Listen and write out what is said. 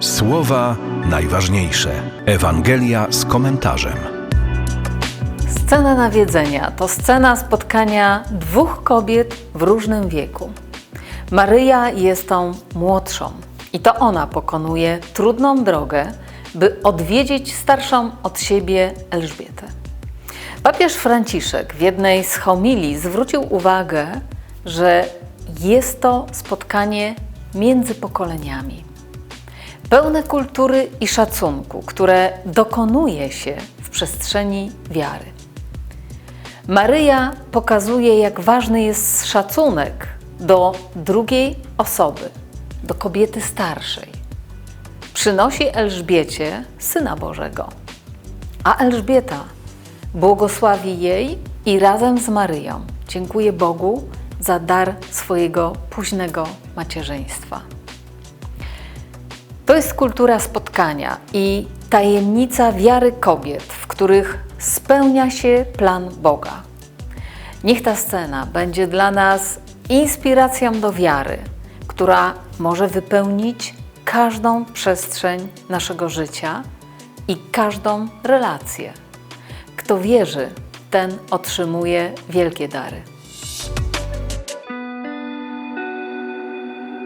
Słowa najważniejsze. Ewangelia z komentarzem. Scena nawiedzenia to scena spotkania dwóch kobiet w różnym wieku. Maryja jest tą młodszą i to ona pokonuje trudną drogę, by odwiedzić starszą od siebie Elżbietę. Papież Franciszek w jednej z homilii zwrócił uwagę, że jest to spotkanie między pokoleniami pełne kultury i szacunku, które dokonuje się w przestrzeni wiary. Maryja pokazuje, jak ważny jest szacunek do drugiej osoby, do kobiety starszej. Przynosi Elżbiecie Syna Bożego, a Elżbieta błogosławi jej i razem z Maryją dziękuję Bogu za dar swojego późnego macierzyństwa. To jest kultura spotkania i tajemnica wiary kobiet, w których spełnia się plan Boga. Niech ta scena będzie dla nas inspiracją do wiary, która może wypełnić każdą przestrzeń naszego życia i każdą relację. Kto wierzy, ten otrzymuje wielkie dary.